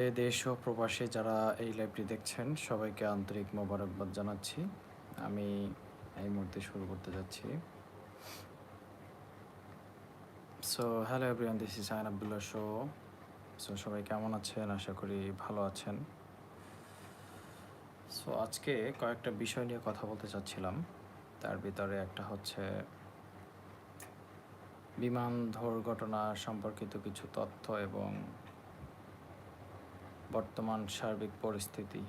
দেশ ও প্রবাসে যারা এই লাইভটি দেখছেন, সবাইকে আন্তরিক মোবারকবাদ জানাচ্ছি। আমি এই মুহূর্তে শুরু করতে যাচ্ছি। So hello everyone this is Ain Abdullah show so সবাই কেমন আছেন? আশা করি ভালো আছেন। সো আজকে কয়েকটা বিষয় নিয়ে কথা বলতে চাচ্ছিলাম। তার ভিতরে একটা হচ্ছে বিমান দুর্ঘটনা সম্পর্কিত কিছু তথ্য এবং বর্তমান সার্বিক পরিস্থিতি।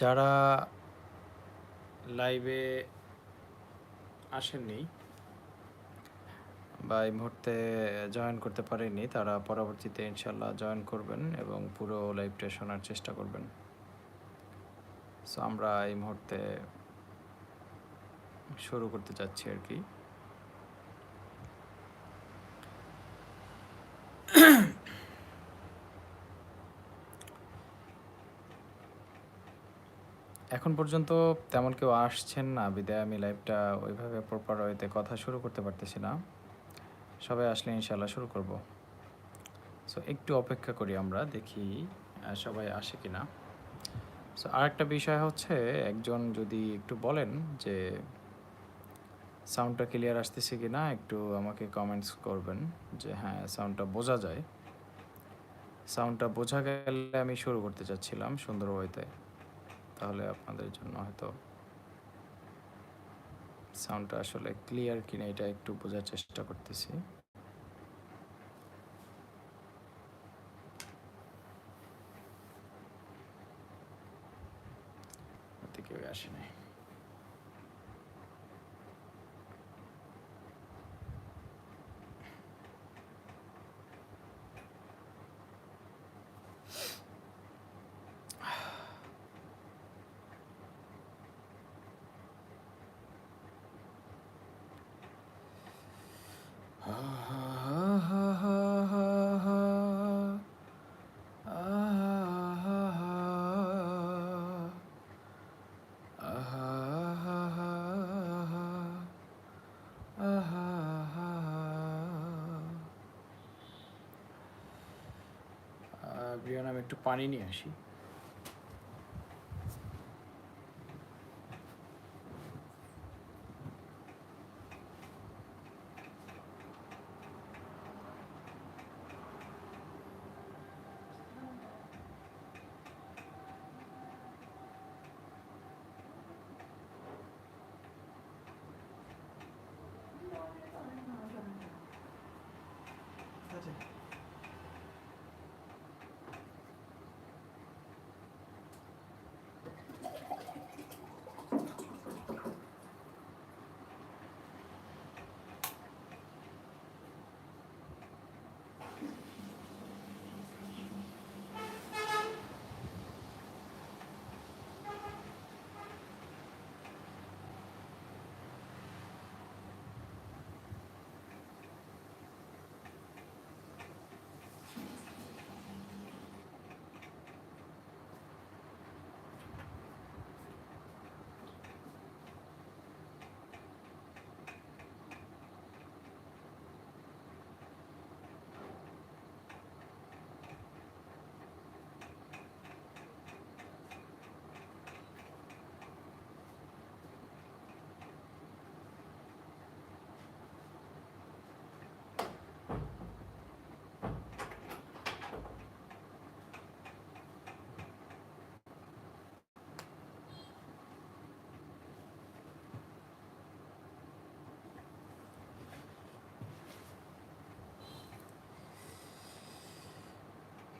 যারা লাইভে আসেননি বা এই মুহূর্তে জয়েন করতে পারেনি তারা পরবর্তীতে ইনশাল্লাহ জয়েন করবেন এবং পুরো লাইভটা শোনার চেষ্টা করবেন। সো আমরা এই মুহূর্তে শুরু করতে যাচ্ছি আর কি। এখন পর্যন্ত তেমন কেউ আসছেন না, বিদায় আমি লাইভটা ওইভাবে প্রপার ওয়েতে কথা শুরু করতে পারতেছি না। সবাই আসলে ইনশাল্লাহ শুরু করব। সো একটু অপেক্ষা করি আমরা, দেখি সবাই আসে কি না সো আরেকটা বিষয় হচ্ছে, একজন যদি একটু বলেন যে সাউন্ডটা ক্লিয়ার আসতেছে কি না একটু আমাকে কমেন্টস করবেন যে হ্যাঁ সাউন্ডটা বোঝা যায়। সাউন্ডটা বোঝা গেলে আমি শুরু করতে চাচ্ছিলাম সুন্দর ওয়েতে। তাহলে আপনাদের জন্য হয়তো সাউন্ডটা আসলে ক্লিয়ার কিনা এটা একটু বোঝার চেষ্টা করতেছি। আসে নাই ব্রিয়ান আমি একটু পানি নিয়ে আসি।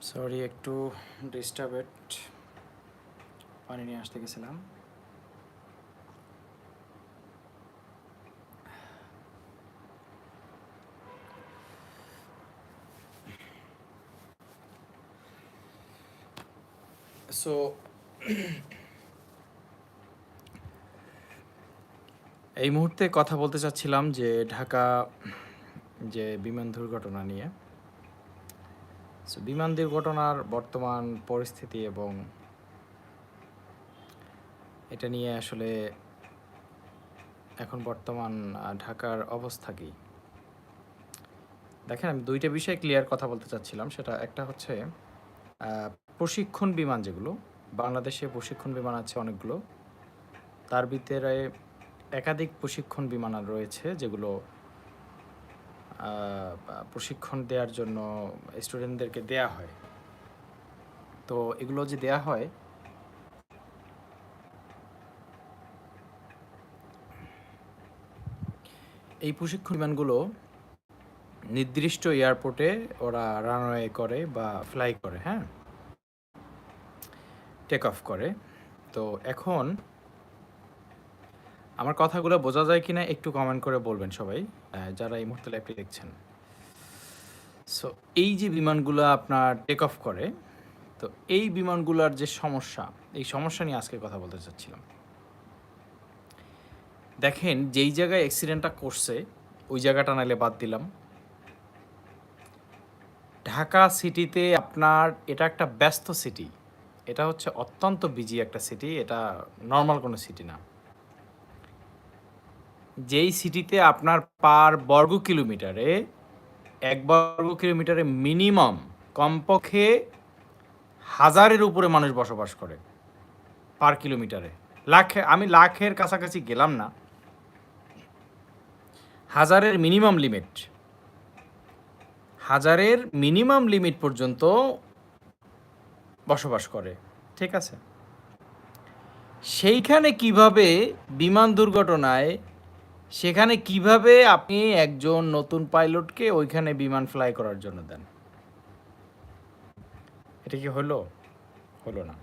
সরি একটু ডিস্টার্বেড পানি নিয়ে আসতে গেছিলাম। সো এই মুহূর্তে কথা বলতে চাচ্ছিলাম যে ঢাকা যে বিমান দুর্ঘটনা নিয়ে। সো বিমান দুর্ঘটনার বর্তমান পরিস্থিতি এবং এটা নিয়ে আসলে এখন বর্তমান ঢাকার অবস্থা কী? দেখেন, আমি দুইটা বিষয়ে ক্লিয়ার কথা বলতে চাচ্ছিলাম। সেটা একটা হচ্ছে প্রশিক্ষণ বিমান যেগুলো, বাংলাদেশে প্রশিক্ষণ বিমান আছে অনেকগুলো। তার ভিতরে একাধিক প্রশিক্ষণ বিমান রয়েছে যেগুলো প্রশিক্ষণ দেওয়ার জন্য স্টুডেন্টদেরকে দেয়া হয়। তো এগুলো যে দেয়া হয়, এই প্রশিক্ষণ বিমানগুলো নির্দিষ্ট এয়ারপোর্টে ওরা রানওয়ে করে বা ফ্লাই করে হ্যাঁ? টেক অফ করে। তো এখন আমার কথাগুলো বোঝা যায় কিনা একটু কমেন্ট করে বলবেন সবাই যারা এই মুহূর্তে লাইভটি দেখছেন। সো এই যে বিমানগুলো আপনার টেক অফ করে, তো এই বিমানগুলোর যে সমস্যা, এই সমস্যা নিয়ে আজকে কথা বলতে চাচ্ছিলাম। দেখেন, যেই জায়গায় অ্যাক্সিডেন্টটা করছে, ওই জায়গাটা নাইলে বাদ দিলাম। ঢাকা সিটিতে আপনার এটা একটা ব্যস্ত সিটি এটা হচ্ছে অত্যন্ত বিজি একটা সিটি এটা নর্মাল কোনো সিটি না। যেই সিটিতে আপনার পার বর্গ কিলোমিটারে, এক বর্গ কিলোমিটারে মিনিমাম কমপক্ষে হাজারের উপরে মানুষ বসবাস করে পার কিলোমিটারে। লাখে, আমি লাখের কাছাকাছি গেলাম না। হাজারের মিনিমাম লিমিট। হাজারের মিনিমাম লিমিট পর্যন্ত বসবাস করে। ঠিক আছে? সেইখানে কীভাবে বিমান দুর্ঘটনায় সেখানে কীভাবে আপনি একজন নতুন পাইলটকে ওইখানে বিমান ফ্লাই করার জন্য দেন? এটা কি হলো? হলো না।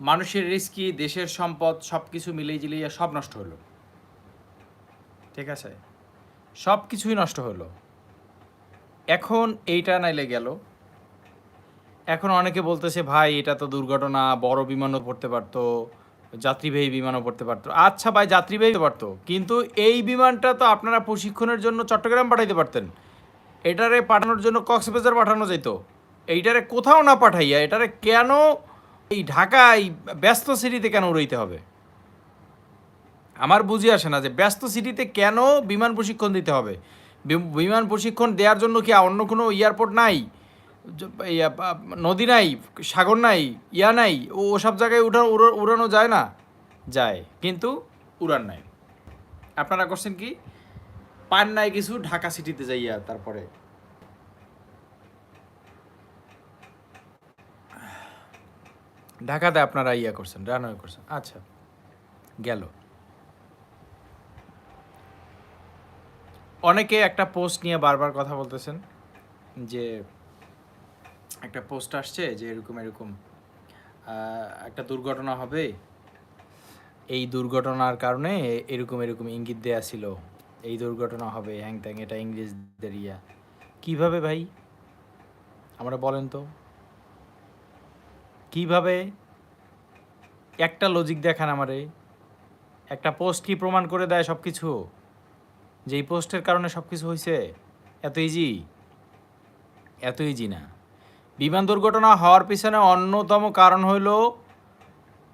মানুষের রিস্কি, দেশের সম্পদ সব কিছু মিলিয়ে জিলিয়ে সব নষ্ট হলো। ঠিক আছে? সব কিছুই নষ্ট হলো। এখন এইটা নাইলে গেল। এখন অনেকে বলতেছে, ভাই, এটা তো দুর্ঘটনা, বড় বিমানও পড়তে পারতো। যাত্রীবাহী বিমানও পড়তে পারতো। আচ্ছা ভাই, যাত্রীবাহী পারতো। কিন্তু এই বিমানটা তো আপনারা প্রশিক্ষণের জন্য চট্টগ্রাম পাঠাইতে পারতেন। এটারে পাঠানোর জন্য কক্সবাজার পাঠানো যেত এইটারে কোথাও না পাঠাইয়া এটারে কেন এই ঢাকায় ব্যস্ত সিটিতে কেন উড়াইতে হবে? আমার বুঝে আসে না যে ব্যস্ত সিটিতে কেন বিমান প্রশিক্ষণ দিতে হবে? বিমান প্রশিক্ষণ দেওয়ার জন্য কি অন্য কোনো এয়ারপোর্ট নাই? নদী নাই, সাগর নাই, ইয়া নাই, ও ওসব জায়গায় উঠা, উড়া- উড়ানো যায় না? যায়, কিন্তু উড়ান নাই। আপনারা করছেন কি? পান নাই কিছু ঢাকা সিটিতে যাইয়া তারপরে। ঢাকাতে আপনারা ইয়া করছেন, রানওয়ে করছেন। আচ্ছা গেল। অনেকে একটা পোস্ট নিয়ে বারবার কথা বলতেছেন যে একটা পোস্ট আসছে যে এরকম এরকম একটা দুর্ঘটনা হবে। এই দুর্ঘটনার কারণে এরকম এরকম ইঙ্গিত দেয়া ছিল। এই দুর্ঘটনা হবে, হ্যাং ত্যাং, এটা ইংরেজদের ইয়া। কীভাবে ভাই? আমরা বলেন তো। কীভাবে? একটা লজিক দেখান আমারে। একটা পোস্ট কি প্রমাণ করে দেয় সব কিছু যে এই পোস্টের কারণে সব কিছু হয়েছে এত ইজি এত ইজি না। বিমান দুর্ঘটনা হওয়ার পিছনে অন্যতম কারণ হইল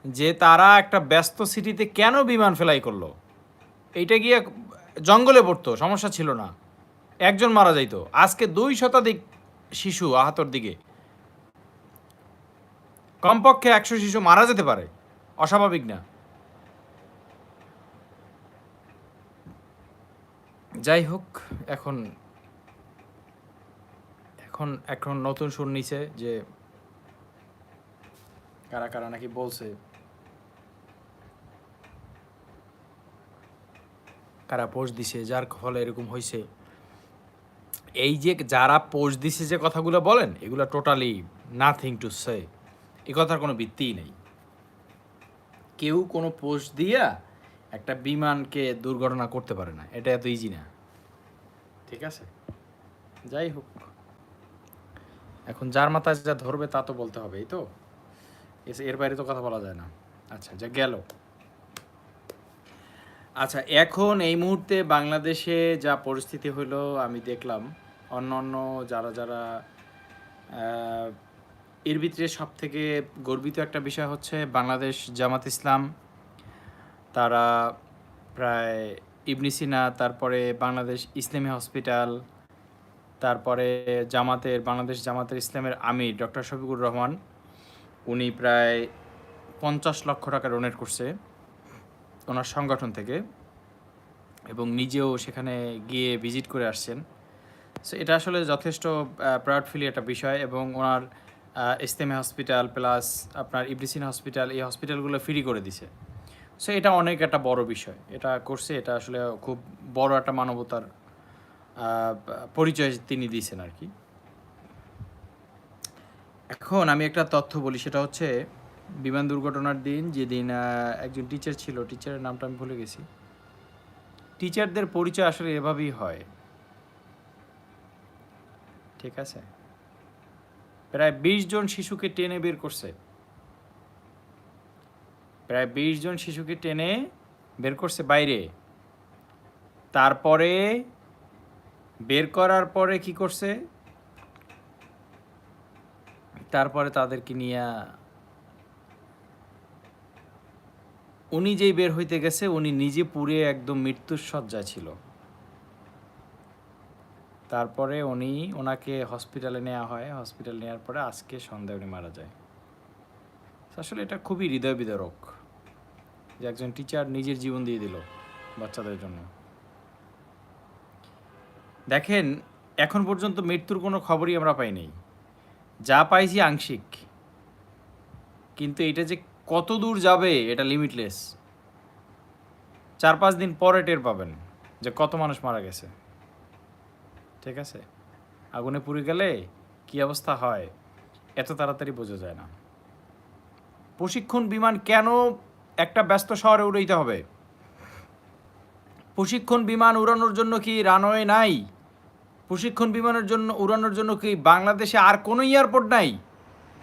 যে তারা একটা ব্যস্ত সিটিতে কেন বিমান ফেলাই করল? এইটা গিয়ে জঙ্গলে পড়তো, সমস্যা ছিল না। একজন মারা যাইতো। আজকে দুই শতাধিক শিশু আহতর দিকে। কমপক্ষে একশো শিশু মারা যেতে পারে। অস্বাভাবিক না। যাই হোক, এখন এখন এখন নতুন সুর নিছে যে কারা কারা নাকি বলছে। কারা পোস্ট দিছে, যার ফলে এরকম হয়েছে এই যে যারা পোস্ট দিছে যে কথাগুলো বলেন, এগুলো টোটালি নাথিং টু সে এ কথার কোনো ভিত্তিই নেই। কেউ কোনো পোস্ট দিয়া একটা বিমানকে দুর্ঘটনা করতে পারে না। এটা এত ইজি না। ঠিক আছে? যাই হোক। এখন যার মাথায় যা ধরবে তা তো বলতে হবে, এই তো? এর বাইরে তো কথা বলা যায় না। আচ্ছা যা গেল। আচ্ছা এখন এই মুহূর্তে বাংলাদেশে যা পরিস্থিতি হলো, আমি দেখলাম, অন্য অন্য যারা যারা এর ভিতরে সব থেকে গর্বিত একটা বিষয় হচ্ছে বাংলাদেশ জামাত ইসলাম। তারা প্রায় ইবনি সিনা, তারপরে বাংলাদেশ ইসলামী হসপিটাল তারপরে জামাতের, বাংলাদেশ জামাতের ইসলামের আমির ডক্টর শফিকুর রহমান, উনি প্রায় পঞ্চাশ লক্ষ টাকা ডোনেট করছে ওনার সংগঠন থেকে এবং নিজেও সেখানে গিয়ে ভিজিট করে আসছেন। সো এটা আসলে যথেষ্ট প্রাউড ফিলি একটা বিষয় এবং ওনার ইস্তেমে হসপিটাল প্লাস আপনার ইবলিসিন হসপিটাল এই হসপিটালগুলো ফ্রি করে দিছে। সো এটা অনেক একটা বড় বিষয়। এটা করছে, এটা আসলে খুব বড় একটা মানবতার পরিচয় তিনি দিয়েছেন আর কি। এখন আমি একটা তথ্য বলি, সেটা হচ্ছে বিমান দুর্ঘটনার দিন যেদিন একজন টিচার ছিল টিচারের নামটা আমি ভুলে গেছি। টিচারদের পরিচয় আসলে এভাবেই হয়। ঠিক আছে? প্রায় বিশ জন শিশুকে টেনে বের করছে। প্রায় বিশ জন শিশুকে টেনে বের করছে বাইরে। তারপরে বের করার পরে কি করছে? তারপরে তাদেরকে নিয়ে উনি যেই বের হইতে গেছে, উনি নিজে পুড়ে একদম মৃত্যুর শয্যা ছিল। তারপরে উনি ওনাকে হসপিটালে নেওয়া হয়। হসপিটাল নেওয়ার পরে আজকে সন্ধ্যায় উনি মারা যায়। আসলে এটা খুবই হৃদয় বিদারক যে একজন টিচার নিজের জীবন দিয়ে দিল বাচ্চাদের জন্য। দেখেন, এখন পর্যন্ত মৃত্যুর কোনো খবরই আমরা পাইনি যা পাইছি আংশিক। কিন্তু এটা যে কত দূর যাবে, এটা লিমিটলেস চার পাঁচ দিন পরে টের পাবেন যে কত মানুষ মারা গেছে। ঠিক আছে? আগুনে পুড়ে গেলে কি অবস্থা হয়, এত তাড়াতাড়ি বোঝা যায় না। প্রশিক্ষণ বিমান কেন একটা ব্যস্ত শহরে উড়াইতে হবে? প্রশিক্ষণ বিমান উড়ানোর জন্য কি রানওয়ে নাই? প্রশিক্ষণ বিমানের জন্য উড়ানোর জন্য কি বাংলাদেশে আর কোনো এয়ারপোর্ট নাই?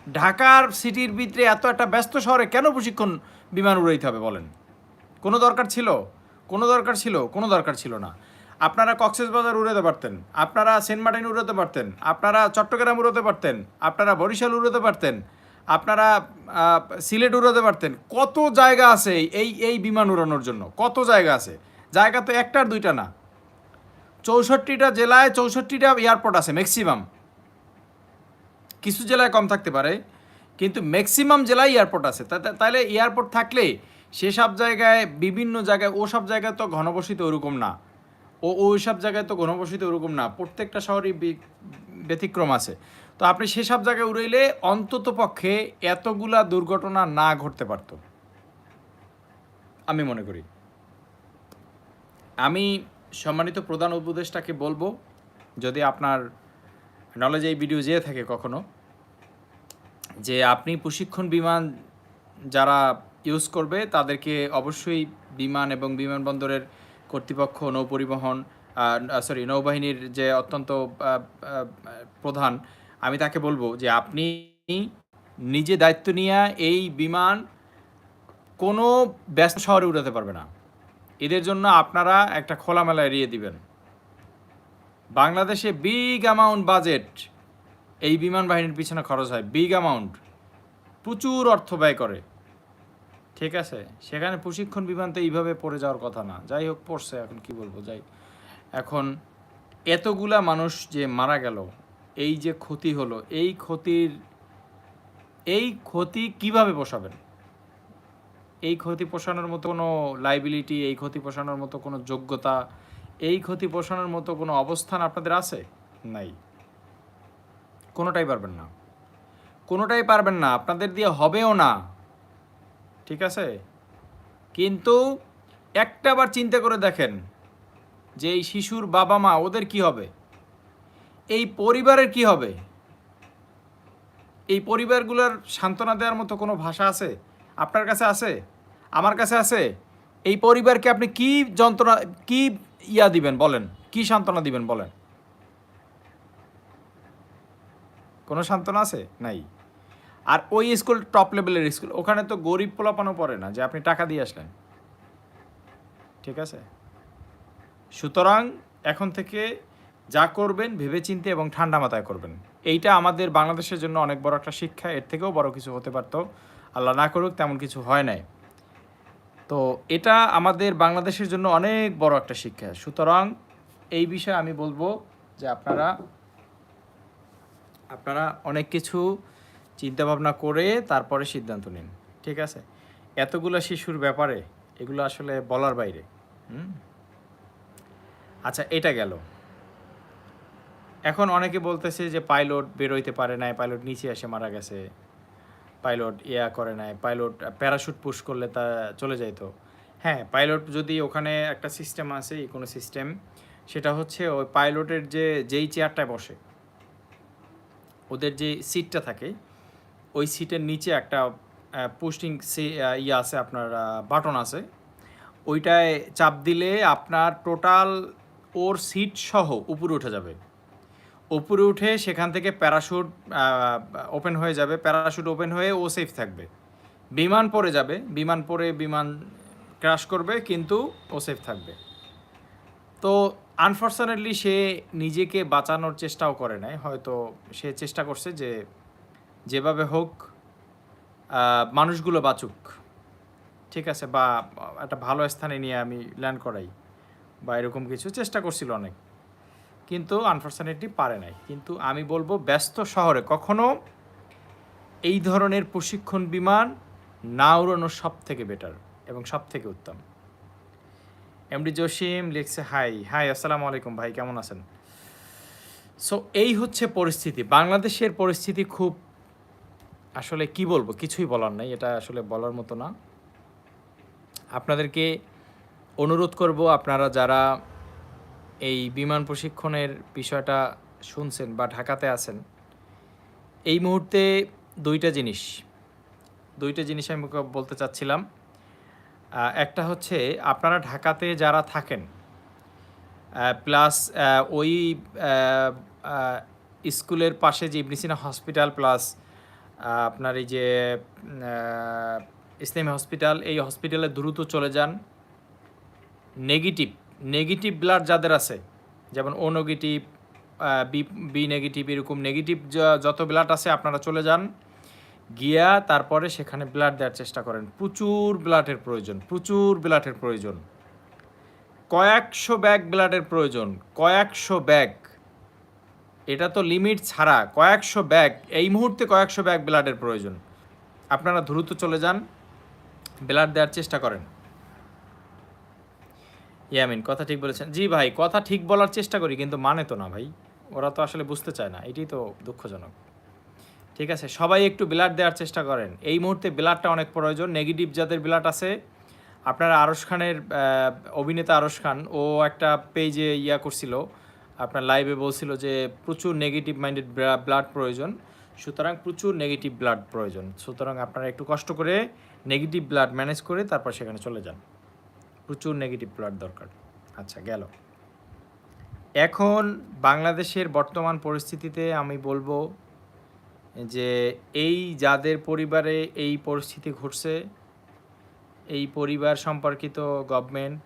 ঢাকার সিটির ভিতরে এত একটা ব্যস্ত শহরে কেন প্রশিক্ষণ বিমান উড়াইতে হবে বলেন? কোনো দরকার ছিল? কোনো দরকার ছিল? কোনো দরকার ছিল না। আপনারা কক্সবাজার উড়াতে পারতেন, আপনারা সেন্ট মার্টিন উড়াতে পারতেন, আপনারা চট্টগ্রাম উড়াতে পারতেন, আপনারা বরিশাল উড়াতে পারতেন, আপনারা সিলেট উড়াতে পারতেন। কত জায়গা আছে এই এই বিমান উড়ানোর জন্য? কত জায়গা আছে? জায়গা তো একটা আর দুইটা না। চৌষট্টিটা জেলায় চৌষট্টিটা এয়ারপোর্ট আছে ম্যাক্সিমাম কিছু জেলায় কম থাকতে পারে, কিন্তু ম্যাক্সিমাম জেলায় এয়ারপোর্ট আছে। তাহলে এয়ারপোর্ট থাকলে সেসব জায়গায়, বিভিন্ন জায়গায় ওসব জায়গায় তো ঘনবসিত ওরকম না। ও ওই সব জায়গায় তো ঘনবসিত ওরকম না, প্রত্যেকটা শহরই ব্যতিক্রম আছে। তো আপনি সেসব জায়গায় উড়াইলে অন্তত পক্ষে এতগুলা দুর্ঘটনা না ঘটতে পারতো। আমি মনে করি। আমি সম্মানিত প্রধান উপদেষ্টাকে বলব, যদি আপনার নলেজ এই ভিডিও যেয়ে থাকে কখনো, যে আপনি প্রশিক্ষণ বিমান যারা ইউজ করবে, তাদেরকে অবশ্যই বিমান এবং বিমানবন্দরের কর্তৃপক্ষ, নৌপরিবহন সরি নৌবাহিনীর যে অত্যন্ত প্রধান, আমি তাকে বলব যে আপনি নিজে দায়িত্ব নিয়ে এই বিমান কোনো ব্যস্ত শহরে উড়াতে পারবে না। এদের জন্য আপনারা একটা খোলামেলা এড়িয়ে দিবেন। বাংলাদেশে বিগ অ্যামাউন্ট বাজেট এই বিমান বাহিনীর পিছনে খরচ হয়। বিগ অ্যামাউন্ট প্রচুর অর্থ ব্যয় করে। ঠিক আছে? সেখানে প্রশিক্ষণ বিমান তো এইভাবে পড়ে যাওয়ার কথা না। যাই হোক, পড়ছে, এখন কি বলব, যাই। এখন এতগুলা মানুষ যে মারা গেল, এই যে ক্ষতি হলো, এই ক্ষতির, এই ক্ষতি কীভাবে পোষাবেন এই ক্ষতি পোষানোর মতো কোনো লাইবিলিটি এই ক্ষতি পোষানোর মতো কোনো যোগ্যতা এই ক্ষতি পোষানোর মতো কোনো অবস্থান আপনাদের আছে? নাই। কোনোটাই পারবেন না। কোনোটাই পারবেন না আপনাদের দিয়ে হবেও না। ঠিক আছে? কিন্তু একটা বার চিন্তা করে দেখেন যে এই শিশুর বাবা মা ওদের কি হবে? এই পরিবারের কি হবে? এই পরিবারগুলোর সান্ত্বনা দেওয়ার মতো কোনো ভাষা আছে? আপনার কাছে আছে? আমার কাছে আছে? এই পরিবারকে আপনি কি যন্ত্রণা, কি ইয়া দিবেন বলেন? কি সান্ত্বনা দিবেন বলেন? কোনো সান্ত্বনা আছে? নাই। আর ওই স্কুল টপ লেভেলের স্কুল, ওখানে তো গরিব পোলাপানো পড়ে না যে আপনি টাকা দিয়ে আসলেন। ঠিক আছে? সুতরাং এখন থেকে যা করবেন ভেবেচিন্তে এবং ঠান্ডা মাথায় করবেন। এইটা আমাদের বাংলাদেশের জন্য অনেক বড় একটা শিক্ষা, এর থেকেও বড় কিছু হতে পারতো। আল্লাহ না করুক তেমন কিছু হয় নাই। তো এটা আমাদের বাংলাদেশের জন্য অনেক বড় একটা শিক্ষা। সুতরাং এই বিষয়ে আমি বলব যে আপনারা আপনারা অনেক কিছু চিন্তা ভাবনা করে তারপরে সিদ্ধান্ত নিন, ঠিক আছে? এতগুলো শিশুর ব্যাপারে এগুলো আসলে বলার বাইরে, হুম? আচ্ছা এটা গেল। এখন অনেকে বলতেছে যে পাইলট বেরোইতে পারে নাই, পাইলট নিচে এসে মারা গেছে। পাইলট ইয়া করে নাই, পাইলট প্যারাশুট পুশ করলে তা চলে যাইতো হ্যাঁ পাইলট যদি ওখানে একটা সিস্টেম আছে কোনো সিস্টেম সেটা হচ্ছে ওই পাইলটের যে, যেই চেয়ারটায় বসে, ওদের যে সিটটা থাকে, ওই সিটের নিচে একটা পোস্টিং সে ইয়ে আছে আপনার বাটন আছে, ওইটায় চাপ দিলে আপনার টোটাল ওর সিট সহ উপরে উঠে যাবে। উপরে উঠে সেখান থেকে প্যারাশুট ওপেন হয়ে যাবে। প্যারাশুট ওপেন হয়ে ও সেফ থাকবে। বিমান পড়ে যাবে। বিমান পড়ে বিমান ক্রাশ করবে, কিন্তু ও সেফ থাকবে। তো আনফর্চুনেটলি সে নিজেকে বাঁচানোর চেষ্টাও করে নাই। হয়তো সে চেষ্টা করছে যে যেভাবে হোক মানুষগুলো বাঁচুক। ঠিক আছে, বা একটা ভালো স্থানে নিয়ে আমি ল্যান্ড করাই, বা এরকম কিছু। চেষ্টা করছিল অনেক। কিন্তু আনফর্চুনেটলি পারে নাই। কিন্তু আমি বলব, ব্যস্ত শহরে কখনো এই ধরনের প্রশিক্ষণ বিমান না উড়ানো সব থেকে বেটার এবং সব থেকে উত্তম এমডি জসিম লিখছে হাই হাই আসসালামু আলাইকুম ভাই, কেমন আছেন? সো এই হচ্ছে পরিস্থিতি। বাংলাদেশের পরিস্থিতি খুব, আসলে কি বলব, কিছুই বলার নাই, এটা আসলে বলার মতো না। আপনাদেরকে অনুরোধ করব, আপনারা যারা এই বিমান প্রশিক্ষণের বিষয়টা শুনছেন বা ঢাকাতে আছেন। এই মুহূর্তে দুইটা জিনিস দুইটা জিনিস আমি বলতে চাচ্ছিলাম। একটা হচ্ছে আপনারা ঢাকাতে যারা থাকেন প্লাস ওই স্কুলের পাশে যে ইবনিসিনা হসপিটাল, প্লাস আপনার এই যে ইসলামী হসপিটাল, এই হসপিটালে দ্রুত চলে যান, নেগেটিভ নেগেটিভ ব্লাড যাদের আছে, যেমন O negative B B negative, এরকম নেগেটিভ যত ব্লাড আছে আপনারা চলে যান, গিয়া তারপরে সেখানে ব্লাড দেওয়ার চেষ্টা করেন। প্রচুর ব্লাডের প্রয়োজন, প্রচুর ব্লাডের প্রয়োজন। কয়েকশো ব্যাগ ব্লাডের প্রয়োজন, কয়েকশো ব্যাগ। এটা তো লিমিট ছাড়া, কয়েকশো ব্যাগ, এই মুহূর্তে কয়েকশো ব্যাগ ব্লাডের প্রয়োজন। আপনারা দ্রুত চলে যান, ব্লাড দেওয়ার চেষ্টা করেন। ইয়ামিন, কথা ঠিক বলেছেন। জি ভাই, কথা ঠিক বলার চেষ্টা করি, কিন্তু মানে তো না ভাই। ওরা তো আসলে বুঝতে চায় না, এটাই তো দুঃখজনক। ঠিক আছে, সবাই একটু ব্লাড দেওয়ার চেষ্টা করেন। এই মুহূর্তে ব্লাডটা অনেক প্রয়োজন, নেগেটিভ যাদের ব্লাড আছে, আপনারা আরশ খানের অভিনেতা আরশ খান, ও একটা পেজে ইয়া করছিল, আপনার লাইভে বলছিল যে প্রচুর নেগেটিভ মাইন্ডেড ব্লাড প্রয়োজন, সুতরাং প্রচুর নেগেটিভ ব্লাড প্রয়োজন। সুতরাং আপনারা একটু কষ্ট করে নেগেটিভ ব্লাড ম্যানেজ করে তারপর সেখানে চলে যান। প্রচুর নেগেটিভ ব্লাড দরকার। আচ্ছা গেল। এখন বাংলাদেশের বর্তমান পরিস্থিতিতে আমি বলব যে এই যাদের পরিবারে এই পরিস্থিতি ঘটছে, এই পরিবার সম্পর্কিত গভর্নমেন্ট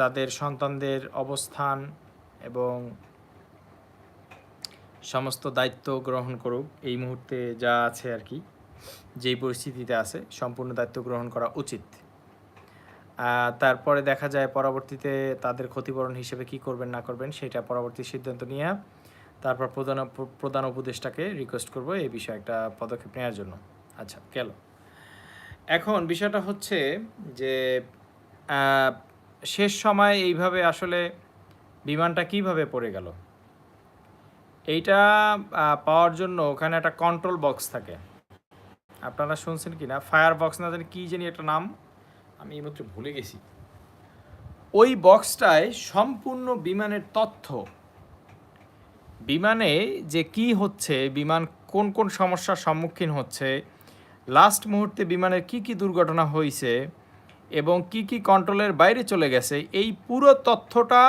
তাদের সন্তানদের অবস্থান এবং সমস্ত দায়িত্ব গ্রহণ করুক, এই মুহূর্তে যা আছে আর কি, যেই পরিস্থিতিতে আছে, সম্পূর্ণ দায়িত্ব গ্রহণ করা উচিত। তারপরে দেখা যায় পরবর্তীতে তাদের ক্ষতিপূরণ হিসেবে কি করবেন, না করবেন, সেটা পরবর্তী সিদ্ধান্ত নিয়ে তারপর প্রধান প্রধান উপদেষ্টাকে রিকোয়েস্ট করব এই বিষয়ে একটা পদক্ষেপ নেওয়ার জন্য। আচ্ছা গেল। এখন বিষয়টা হচ্ছে যে শেষ সময় এইভাবে আসলে বিমানটা কীভাবে পড়ে গেল? এইটা পাওয়ার জন্য ওখানে একটা কন্ট্রোল বক্স থাকে। আপনারা শুনছেন কি না ফায়ার বক্স না জানি কী জানি একটা নাম আমি এই মাত্র ভুলে গেছি। ওই বক্সটায় সম্পূর্ণ বিমানের তথ্য। বিমানে যে কি হচ্ছে, বিমান কোন কোন সমস্যার সম্মুখীন হচ্ছে লাস্ট মুহূর্তে বিমানের কি কি দুর্ঘটনা হয়েছে, এবং কি কি কন্ট্রোলের বাইরে চলে গেছে, এই পুরো তথ্যটা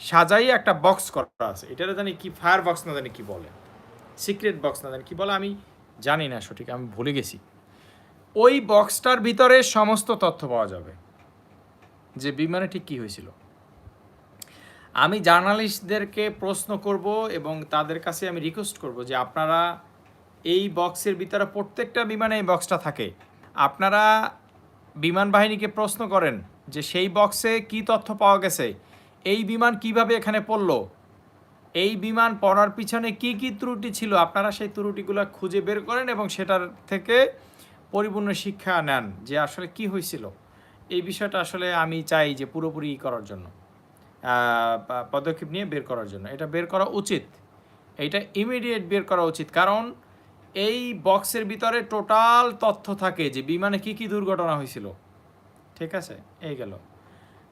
সাজাই একটা বক্স করা আছে। এটা জানি কি ফায়ার বক্স না জানি কি বলে। সিক্রেট বক্স না জানি কি বলে, আমি জানি না সঠিক, আমি ভুলে গেছি। ওই বক্সটার ভিতরে সমস্ত তথ্য পাওয়া যাবে। যে বিমানে ঠিক কী হয়েছিল। আমি জার্নালিস্টদেরকে প্রশ্ন করব এবং তাদের কাছে আমি রিকোয়েস্ট করব যে আপনারা এই বক্সের ভিতরে প্রত্যেকটা বিমানে এই বক্সটা থাকে। আপনারা বিমান বাহিনীকে প্রশ্ন করেন যে সেই বক্সে কি তথ্য পাওয়া গেছে? এই বিমান কীভাবে এখানে পড়ল? এই বিমান পড়ার পিছনে কি কি ত্রুটি ছিল? আপনারা সেই ত্রুটিগুলো খুঁজে বের করেন এবং সেটার থেকে পরিপূর্ণ শিক্ষা নেন যে আসলে কি হয়েছিল। এই বিষয়টা আসলে আমি চাই যে পুরোপুরি করার জন্য পদক্ষেপ নিয়ে বের করার জন্য। এটা বের করা উচিত। এটা ইমিডিয়েট বের করা উচিত। কারণ এই বক্সের ভিতরে টোটাল তথ্য থাকে যে বিমানে কি কি দুর্ঘটনা হয়েছিল। ঠিক আছে? এই গেল।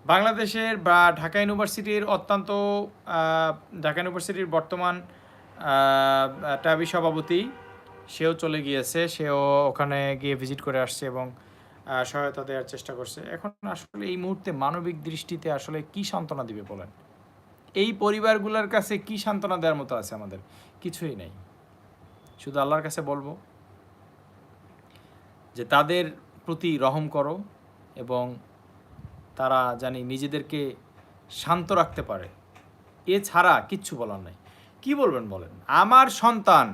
বাংলাদেশের বা ঢাকা ইউনিভার্সিটির অত্যন্ত ঢাকা ইউনিভার্সিটির বর্তমান টাবি সভাপতি সেও চলে গিয়েছে, সেও ওখানে গিয়ে ভিজিট করে আসছে এবং সহায়তা দেওয়ার চেষ্টা করছে। এখন আসলে এই মুহূর্তে মানবিক দৃষ্টিতে আসলে কি সান্ত্বনা দিবে বলেন? এই পরিবারগুলোর কাছে কি সান্ত্বনা দেওয়ার মতো আছে আমাদের? কিছুই নেই। শুধু আল্লাহর কাছে বলব যে তাদের প্রতি রহম করো এবং তারা জানি নিজেদেরকে শান্ত রাখতে পারে। এছাড়া কিচ্ছু বলার নাই। কি বলবেন বলেন? আমার সন্তান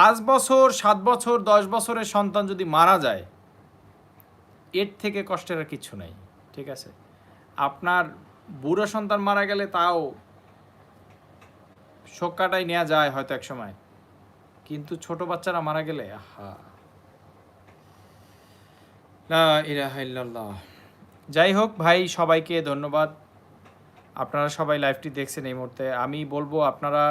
পাঁচ বছর, সাত বছর, দশ বছরের সন্তান যদি মারা যায়, এর থেকে কষ্টের আর কিচ্ছু নাই, ঠিক আছে? আপনার বুড়ো সন্তান মারা গেলে তাও শোক কাটাই নেওয়া যায় হয়তো এক সময়। কিন্তু ছোট বাচ্চারা মারা গেলে, আহা। যাই হোক ভাই, সবাইকে ধন্যবাদ। আপনারা সবাই লাইভটি দেখছেন এই মুহূর্তে। আমি বলব আপনারা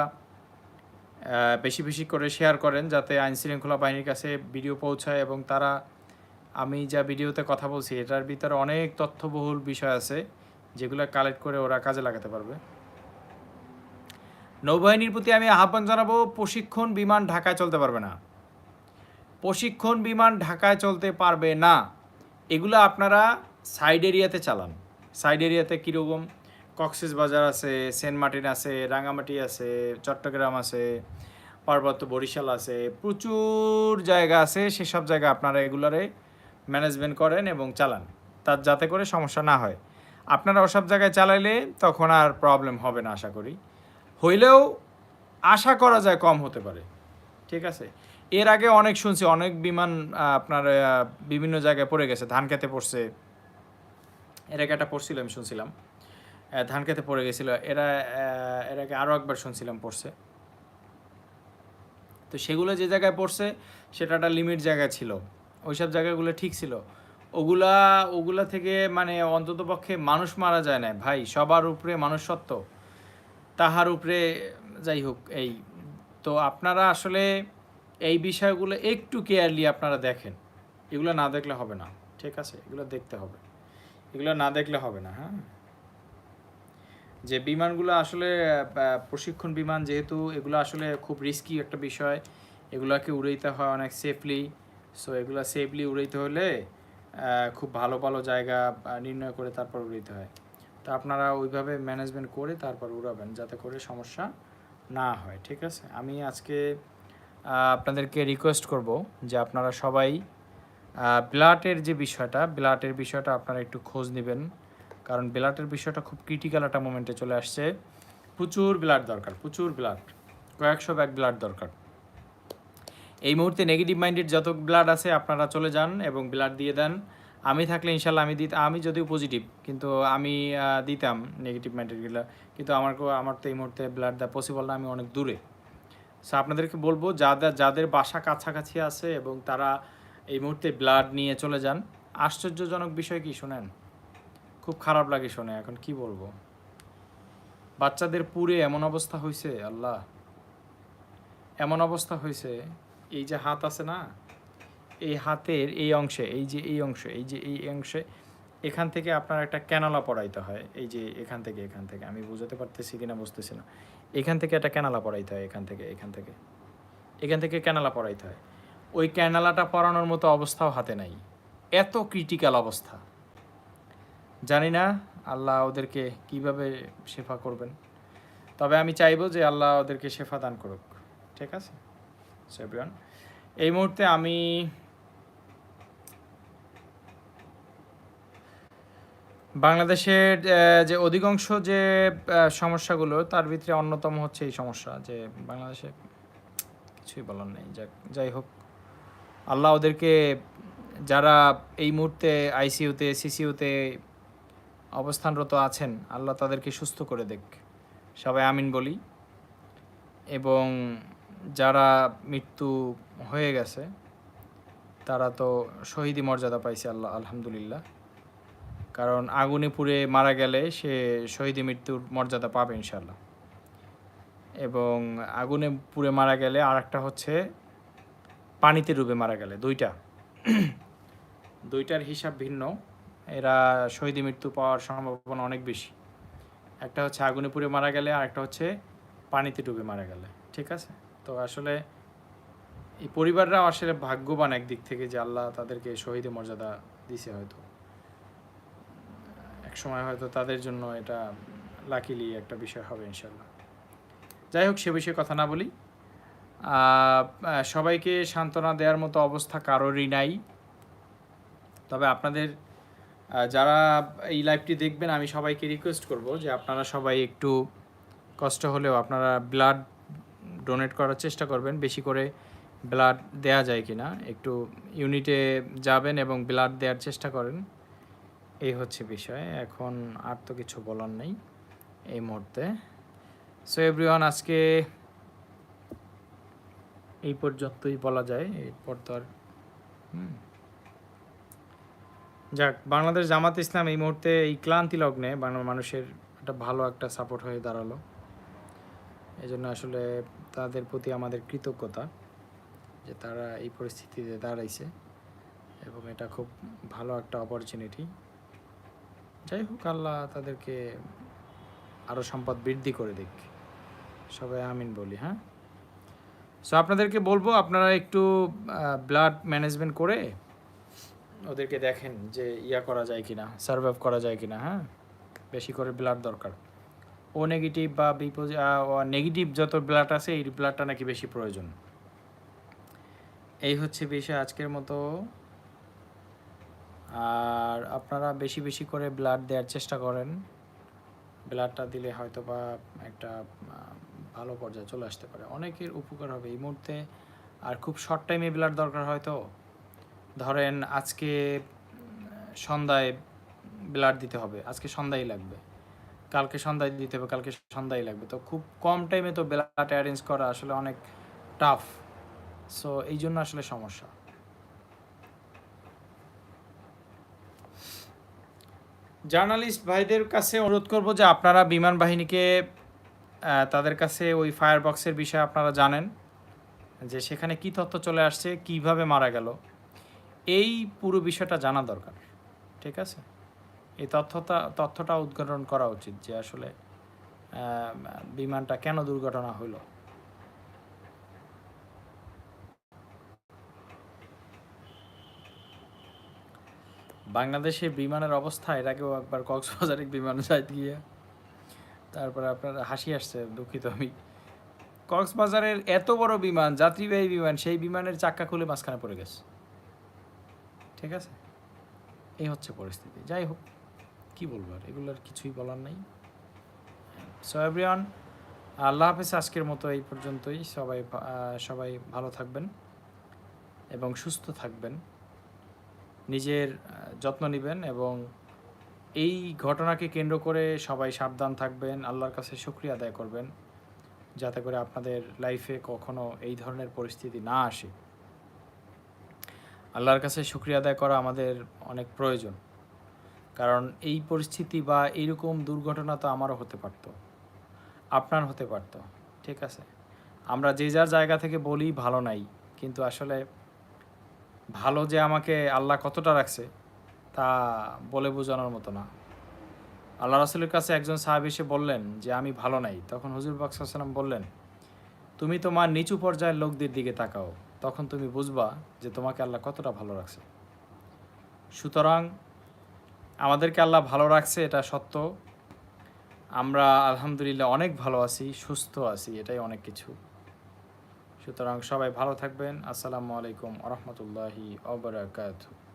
বেশি বেশি করে শেয়ার করেন যাতে আইন শৃঙ্খলা বাহিনীর কাছে ভিডিও পৌঁছায় এবং তারা, আমি যা ভিডিওতে কথা বলছি, এটার ভিতরে অনেক তথ্যবহুল বিষয় আছে যেগুলো কালেক্ট করে ওরা কাজে লাগাতে পারবে। নৌবাহিনীর প্রতি আমি আহ্বান জানাব, প্রশিক্ষণ বিমান ঢাকায় চলতে পারবে না। প্রশিক্ষণ বিমান ঢাকায় চলতে পারবে না। এগুলো আপনারা সাইড এরিয়াতে চালান। সাইড এরিয়াতে কীরকম কক্সেস বাজার আছে, সেন্ট মার্টিন আছে রাঙামাটি আছে, চট্টগ্রাম আছে, পার্বত্য বরিশাল আছে, প্রচুর জায়গা আছে, সেসব জায়গা আপনারা এগুলারে ম্যানেজমেন্ট করেন এবং চালান। তার যাতে করে সমস্যা না হয়। আপনারা ওসব জায়গায় চালাইলে তখন আর প্রবলেম হবে না, আশা করি। হইলেও আশা করা যায় কম হতে পারে। ঠিক আছে? এর আগে অনেক শুনছি, অনেক বিমান আপনার বিভিন্ন জায়গায় পড়ে গেছে। ধান খেতে পড়ছে। এর আগে একটা পড়ছিল, আমি শুনছিলাম। ধান খেতে পড়ে গেছিল। এরা আহ, এর আগে আরও একবার শুনছিলাম পড়ছে। তো সেগুলো যে জায়গায় পড়ছে সেটা একটা লিমিট জায়গা ছিল। ওইসব জায়গাগুলো ঠিক ছিল। ওগুলা ওগুলা থেকে মানে অন্তত পক্ষে মানুষ মারা যায় না ভাই সবার উপরে মানুষ সত্য। তাহার উপরে যাই হোক এই। তো আপনারা আসলে এই বিষয়গুলো একটু কেয়ারলি আপনারা দেখেন। এগুলো না দেখলে হবে না। ঠিক আছে? এগুলো দেখতে হবে। এগুলো না দেখলে হবে না হ্যাঁ? যে বিমানগুলো আসলে প্রশিক্ষণ বিমান যেহেতু এগুলো আসলে খুব রিস্কি একটা বিষয়। এগুলোকে উড়াইতে হয় অনেক সেফলি সো এগুলো সেফলি উড়াইতে হলে খুব ভালো ভালো জায়গা নির্ণয় করে তারপর উড়াইতে হয়। তো আপনারা ওইভাবে ম্যানেজমেন্ট করে তারপর উড়াবেন যাতে করে সমস্যা না হয়, ঠিক আছে? আমি আজকে আপনাদেরকে রিকোয়েস্ট করব যে আপনারা সবাই ব্লাটের যে বিষয়টা, ব্লাটের বিষয়টা আপনারা একটু খোঁজ নেবেন। কারণ ব্লাটের বিষয়টা খুব ক্রিটিক্যাল একটা মোমেন্টে চলে আসছে। প্রচুর ব্লাড দরকার, প্রচুর ব্লাড, কয়েকশো ব্যাগ ব্লাড দরকার। এই মুহূর্তে নেগেটিভ মাইন্ডেড যত ব্লাড আছে, আপনারা চলে যান এবং ব্লাড দিয়ে দেন। আমি থাকলে ইনশাল্লাহ আমি দিত, আমি যদিও পজিটিভ কিন্তু আমি দিতাম নেগেটিভ মাইন্ডেডগুলো কিন্তু আমার আমার তো এই মুহূর্তে ব্লাড দেওয়া পসিবল না, আমি অনেক দূরে। সো আপনাদেরকে বলব, যাদের যাদের বাসা কাছাকাছি আছে এবং তারা এই মুহূর্তে ব্লাড নিয়ে চলে যান। আশ্চর্যজনক বিষয় কি, শোনেন? খুব খারাপ লাগে শোনে, এখন কি বলব? বাচ্চাদের পুরে এমন অবস্থা হয়েছে আল্লাহ। এমন অবস্থা হয়েছে এই যে হাত আছে না, এই হাতের এই অংশে, এই যে এই অংশে, এই যে এই অংশে, এখান থেকে আপনার একটা ক্যানালা পড়াইতে হয়, এই যে এখান থেকে এখান থেকে, আমি বুঝাতে পারতেছি কিনা বুঝতেছি না। এখান থেকে একটা ক্যানালা পড়াইতে হয়, এখান থেকে এখান থেকে এখান থেকে ক্যানালা পড়াইতে হয়। ওই ক্যানালাটা পরানোর মতো অবস্থাও হাতে নাই। এত ক্রিটিক্যাল অবস্থা। জানি না আল্লাহ ওদেরকে কীভাবে শেফা করবেন। তবে আমি চাইব যে আল্লাহ ওদেরকে শেফা দান করুক। ঠিক আছে? সেভিয়ন এই মুহূর্তে আমি বাংলাদেশের যে অধিকাংশ যে সমস্যাগুলো, তার ভিতরে অন্যতম হচ্ছে এই সমস্যা যে বাংলাদেশে কিছুই বলার নেই। যাক, যাই হোক। আল্লাহ ওদেরকে যারা এই মুহূর্তে আইসিইউতে সিসিইউতে অবস্থানরত আছেন, আল্লাহ তাদেরকে সুস্থ করে দেখ। সবাই আমিন বলি। এবং যারা মৃত্যু হয়ে গেছে, তারা তো শহীদি মর্যাদা পাইছে আল্লাহ, আলহামদুলিল্লাহ। কারণ আগুনে পুড়ে মারা গেলে সে শহীদি মৃত্যুর মর্যাদা পাবে ইনশাল্লাহ এবং আগুনে পুড়ে মারা গেলে আর একটা হচ্ছে পানিতে ডুবে মারা গেলে, দুইটা। দুইটার হিসাব ভিন্ন। এরা শহীদি মৃত্যু পাওয়ার সম্ভাবনা অনেক বেশি। একটা হচ্ছে আগুনে পুড়ে মারা গেলে, আর একটা হচ্ছে পানিতে ডুবে মারা গেলে। ঠিক আছে? তো আসলে এই পরিবাররাও আসলে ভাগ্যবান একদিক থেকে যে আল্লাহ তাদেরকে শহীদের মর্যাদা দিছে হয়তো। এক সময় হয়তো তাদের জন্য এটা লাকিলি একটা বিষয় হবে ইনশাল্লাহ যাই হোক, সে বিষয়ে কথা না বলি। সবাইকে সান্ত্বনা দেওয়ার মতো অবস্থা কারোরই নাই। তবে আপনাদের যারা এই লাইভটি দেখবেন, আমি সবাইকে রিকোয়েস্ট করব যে আপনারা সবাই একটু কষ্ট হলেও আপনারা ব্লাড ডোনেট করার চেষ্টা করবেন। বেশি করে ব্লাড দেয়া যায় কিনা, একটু ইউনিটে যাবেন এবং ব্লাড দেওয়ার চেষ্টা করেন। এই হচ্ছে বিষয়। এখন আর তো কিছু বলার নেই এই মুহূর্তে। সো এভরিওয়ান আজকে এই পর্যন্তই বলা যায়। এরপর তো আর, হুম। যাক, বাংলাদেশ জামাত ইসলাম এই মুহূর্তে এই ক্লান্তি লগ্নে বাংলা মানুষের একটা ভালো একটা সাপোর্ট হয়ে দাঁড়াল। এই জন্য আসলে তাদের প্রতি আমাদের কৃতজ্ঞতা যে তারা এই পরিস্থিতিতে দাঁড়াইছে এবং এটা খুব ভালো একটা অপরচুনিটি যাই হোক, আল্লাহ তাদেরকে আরও সম্পদ বৃদ্ধি করে দিক। সবাই আমিন বলি হ্যাঁ? সো আপনাদেরকে বলব, আপনারা একটু ব্লাড ম্যানেজমেন্ট করে ওদেরকে দেখেন যে ইয়া করা যায় কিনা সার্ভাইভ করা যায় কিনা হ্যাঁ? বেশি করে ব্লাড দরকার। ও নেগেটিভ বা বিপো নেগেটিভ যত ব্লাড আছে, এই ব্লাডটা নাকি বেশি প্রয়োজন। এই হচ্ছে বিষয় আজকের মতো। আর আপনারা বেশি বেশি করে ব্লাড দেওয়ার চেষ্টা করেন। ব্লাডটা দিলে হয়তো বা একটা ভালো পর্যায়ে চলে আসতে পারে। অনেকের উপকার হবে। এই মুহূর্তে আর খুব শর্ট টাইমে ব্লাড দরকার হয়তো ধরেন আজকে, সন্ধ্যায় ব্লাড দিতে হবে, আজকে সন্ধ্যায় লাগবে। কালকে সন্ধ্যায় দিতে হবে, কালকে সন্ধ্যায় লাগবে। তো খুব কম টাইমে তো ব্লাড অ্যারেঞ্জ করা আসলে অনেক টাফ সো এই জন্য আসলে সমস্যা। জার্নালিস্ট ভাইদের কাছে অনুরোধ করব যে আপনারা বিমান বাহিনীকে তাদের কাছে ওই ফায়ার বক্সের বিষয়ে আপনারা জানেন যে সেখানে কি তথ্য চলে আসছে, কীভাবে মারা গেল। এই পুরো বিষয়টা জানা দরকার, ঠিক আছে? এই তথ্যটা তথ্যটা উদ্ঘাটন করা উচিত যে আসলে বিমানটা কেন দুর্ঘটনা হলো। বাংলাদেশে বিমানের অবস্থা, এর আগেও একবার কক্সবাজারে বিমান যাই গিয়ে, তারপরে আপনার হাসি আসছে, দুঃখিত আমি। কক্সবাজারের এত বড় বিমান, যাত্রীবাহী বিমান, সেই বিমানের চাক্কা খুলে মাঝখানে পড়ে গেছে। ঠিক আছে? এই হচ্ছে পরিস্থিতি। যাই হোক, কি বলব আর? এগুলোর কিছুই বলার নাই। সো এভরিওয়ান আল্লাহ হাফেজ আজকের মতো এই পর্যন্তই। সবাই সবাই ভালো থাকবেন এবং সুস্থ থাকবেন। নিজের যত্ন নেবেন এবং এই ঘটনাকে কেন্দ্র করে সবাই সাবধান থাকবেন। আল্লাহর কাছে শুক্রিয়া আদায় করবেন। যাতে করে আপনাদের লাইফে কখনো এই ধরনের পরিস্থিতি না আসে। আল্লাহর কাছে শুক্রিয়া আদায় করা আমাদের অনেক প্রয়োজন। কারণ এই পরিস্থিতি বা এইরকম দুর্ঘটনা তো আমারও হতে পারত। আপনার হতে পারত, ঠিক আছে? আমরা যে যার জায়গা থেকে বলি, ভালো নাই। কিন্তু আসলে ভালো যে আমাকে আল্লাহ কতটা রাখছে, তা বলে বোঝানোর মতো না। আল্লাহ রাসুলের কাছে একজন সাহাব এসে বললেন যে, আমি ভালো নাই। তখন হুজুর বাকসাল্লাম বললেন, তুমি তোমার নিচু পর্যায়ের লোকদের দিকে তাকাও। তখন তুমি বুঝবা যে তোমাকে আল্লাহ কতটা ভালো রাখছে। সুতরাং আমাদেরকে আল্লাহ ভালো রাখছে, এটা সত্য। আমরা আলহামদুলিল্লাহ অনেক ভালো আছি, সুস্থ আছি, এটাই অনেক কিছু। সুতরাং সবাই ভালো থাকবেন। আসসালামু আলাইকুম রহমতুল্লাহি অবরাকাতু